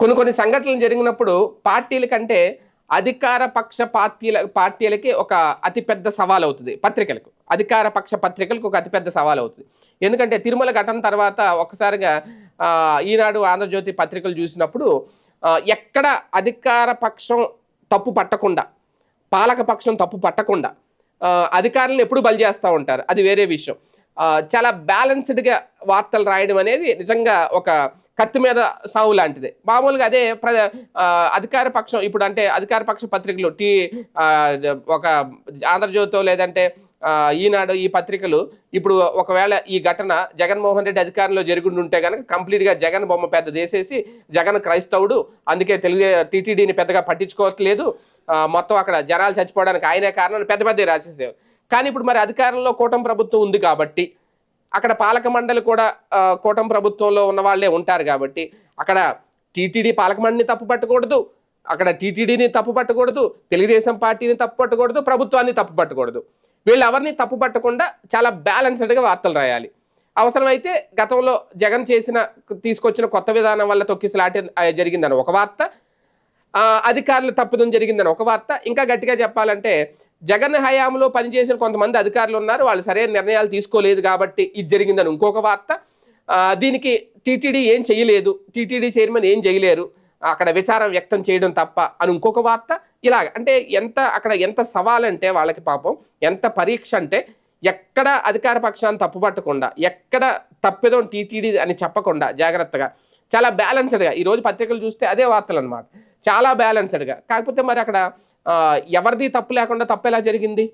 కొన్ని కొన్ని సంఘటనలు జరిగినప్పుడు పార్టీల కంటే అధికార పక్ష పార్టీల పార్టీలకి ఒక అతిపెద్ద సవాల్ అవుతుంది పత్రికలకు. అధికార పక్ష పత్రికలకు ఒక అతిపెద్ద సవాల్ అవుతుంది. ఎందుకంటే తిరుమల ఘటన తర్వాత ఒకసారిగా ఈనాడు ఆంధ్రజ్యోతి పత్రికలు చూసినప్పుడు ఎక్కడ అధికార పక్షం తప్పు పట్టకుండా పాలక పక్షం తప్పు పట్టకుండా అధికారులను ఎప్పుడు బలి చేస్తూ ఉంటారు. అది వేరే విషయం. చాలా బ్యాలెన్స్డ్గా వార్తలు రాయడం అనేది నిజంగా ఒక కత్తి మీద సావు లాంటిది. మామూలుగా అదే ప్ర అధికార పక్షం ఇప్పుడు అంటే అధికార పక్ష పత్రికలు టీ ఒక ఆంధ్రజ్యోతితో లేదంటే ఈనాడు ఈ పత్రికలు ఇప్పుడు ఒకవేళ ఈ ఘటన జగన్మోహన్ రెడ్డి అధికారంలో జరిగి ఉంటే కనుక కంప్లీట్గా జగన్ బొమ్మ పెద్ద చేసేసి జగన్ క్రైస్తవుడు అందుకే తెలుగు టీటీడీని పెద్దగా పట్టించుకోవట్లేదు. మొత్తం అక్కడ జనాలు చచ్చిపోవడానికి ఆయనే కారణం పెద్ద పెద్ద రాసేసేవారు. కానీ ఇప్పుడు మరి అధికారంలో కూటమి ప్రభుత్వం ఉంది కాబట్టి అక్కడ పాలక మండలి కూడా కూటమి ప్రభుత్వంలో ఉన్న వాళ్ళే ఉంటారు కాబట్టి అక్కడ టీటీడీ పాలక మండలిని తప్పు పట్టకూడదు అక్కడ టీటీడీని తప్పు పట్టకూడదు తెలుగుదేశం పార్టీని తప్పు పట్టకూడదు ప్రభుత్వాన్ని తప్పు పట్టకూడదు. వీళ్ళు ఎవరిని తప్పు పట్టకుండా చాలా బ్యాలెన్స్డ్గా వార్తలు రాయాలి. అవసరమైతే గతంలో జగన్ చేసిన తీసుకొచ్చిన కొత్త విధానం వల్ల తొక్కిసలాట జరిగిందని ఒక వార్త అధికారులు అధికారుల జరిగిందని ఒక వార్త ఇంకా గట్టిగా చెప్పాలంటే జగన్ హయాంలో పనిచేసిన కొంతమంది అధికారులు ఉన్నారు. వాళ్ళు సరైన నిర్ణయాలు తీసుకోలేదు కాబట్టి ఇది జరిగిందని ఇంకొక వార్త. దీనికి టీటీడీ ఏం చేయలేదు. టీటీడీ చైర్మన్ ఏం చేయలేరు. అక్కడ విచారం వ్యక్తం చేయడం తప్ప అని ఇంకొక వార్త. ఇలాగ అంటే ఎంత అక్కడ ఎంత సవాల్ అంటే వాళ్ళకి పాపం ఎంత పరీక్ష అంటే ఎక్కడ అధికార పక్షాన్ని తప్పుపట్టకుండా ఎక్కడ తప్పిదం టీటీడీ అని చెప్పకుండా జాగ్రత్తగా చాలా బ్యాలెన్స్డ్గా ఈరోజు పత్రికలు చూస్తే అదే వార్తలు అనమాట చాలా బ్యాలెన్స్డ్గా కాకపోతే మరి అక్కడ ఎవరిది తప్పు లేకుండా తప్పు ఎలా జరిగింది?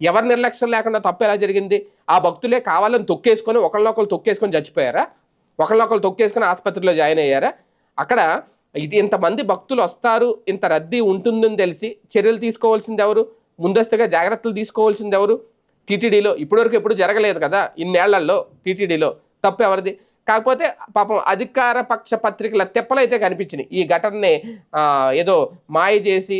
ఎవరి నిర్లక్ష్యం లేకుండా తప్పు ఎలా జరిగింది? ఆ భక్తులే కావాలని తొక్కేసుకొని ఒకళ్ళొకరు తొక్కేసుకొని చచ్చిపోయారా? ఒకళ్ళొకరు తొక్కేసుకొని ఆసుపత్రిలో జాయిన్ అయ్యారా? అక్కడ ఇది ఇంతమంది భక్తులు వస్తారు ఇంత రద్దీ ఉంటుందని తెలిసి చర్యలు తీసుకోవాల్సింది ఎవరు? ముందస్తుగా జాగ్రత్తలు తీసుకోవాల్సింది ఎవరు? టీటీడీలో ఇప్పటివరకు ఎప్పుడు జరగలేదు కదా ఇన్నేళ్ళలో టీటీడీలో. తప్పు ఎవరిది? కాకపోతే పాపం అధికార పక్ష పత్రికల తెప్పలైతే కనిపించినాయి. ఈ ఘటనని ఏదో మాయ చేసి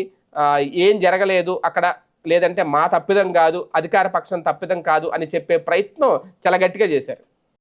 ఏం జరగలేదు అక్కడ లేదంటే మా తప్పిదం కాదు అధికార పక్షం తప్పిదం కాదు అని చెప్పే ప్రయత్నం చాలా గట్టిగా చేశారు.